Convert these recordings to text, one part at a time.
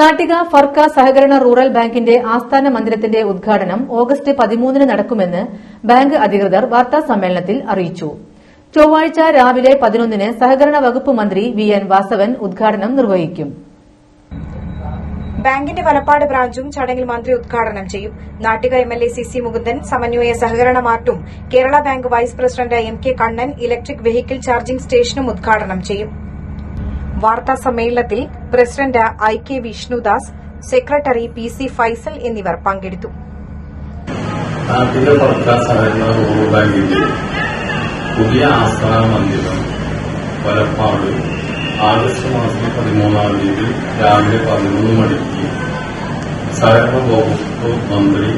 നാട്ടിക ഫർക്ക സഹകരണ റൂറൽ ബാങ്കിന്റെ ആസ്ഥാന മന്ദിരത്തിന്റെ ഉദ്ഘാടനം ഓഗസ്റ്റ് പതിമൂന്നിന് നടക്കുമെന്ന് ബാങ്ക് അധികൃതർ വാർത്താ സമ്മേളനത്തിൽ അറിയിച്ചു. ചൊവ്വാഴ്ച രാവിലെ പതിനൊന്നിന് സഹകരണ വകുപ്പ് മന്ത്രി വി എൻ വാസവൻ ഉദ്ഘാടനം നിർവഹിക്കും. ബാങ്കിന്റെ വലപ്പാട് ബ്രാഞ്ചും ചടങ്ങിൽ മന്ത്രി ഉദ്ഘാടനം ചെയ്യും. Nattika M L A C C Mukundan Samanvaya സഹകരണ മാർട്ടും Kerala bank vice president M K Kannan electric vehicle charging സ്റ്റേഷനും ഉദ്ഘാടനം ചെയ്യും. വാർത്താ സമ്മേളനത്തിൽ president I K Vishnudas secretary P C Faisal എന്നിവർ പങ്കെടുത്തു. പുതിയ ആസ്ഥാന മന്ദിരം വലപ്പാട്. ആഗസ്റ്റ് മാസം പതിമൂന്നാം തീയതി രാവിലെ പതിനൊന്ന് മണിക്ക് സഹകരണ മന്ത്രി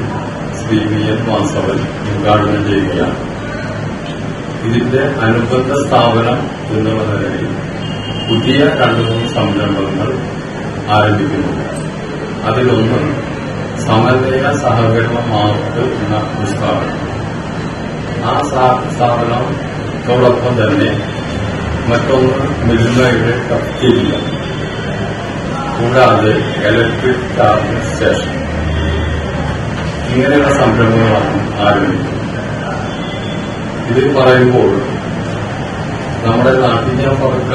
ശ്രീ വി എൻ വാസവൻ ഉദ്ഘാടനം ചെയ്യുകയാണ്. ഇതിന്റെ അനുബന്ധ സ്ഥാപനം എന്നുള്ള നിലയിൽ പുതിയ രണ്ടു മൂന്ന് സംരംഭങ്ങൾ ആരംഭിക്കുന്നുണ്ട് അതിലൊന്ന് സമന്വയ സഹകരണ മാർക്ക് എന്ന സ്ഥാപനം ആ സ്ഥാ- സ്ഥാപനത്തോടൊപ്പം തന്നെ മറ്റൊന്ന് മിൽമയുടെ കഫ്റ്റീരിയ കൂടാതെ ഇലക്ട്രിക് ചാർജിംഗ് സ്റ്റേഷൻ. ഇങ്ങനെയുള്ള സംരംഭങ്ങളാണ് ആരംഭിക്കുന്നത്. ഇതിൽ പറയുമ്പോൾ നമ്മുടെ നാട്ടിലെ പറക്ക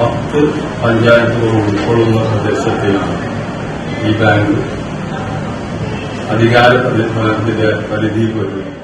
പത്ത് പഞ്ചായത്തുകൾ ഉൾക്കൊള്ളുന്ന പ്രദേശത്തെയാണ് ഈ ബാങ്ക്. അധികാര പരിധിയിൽ വരുന്നത്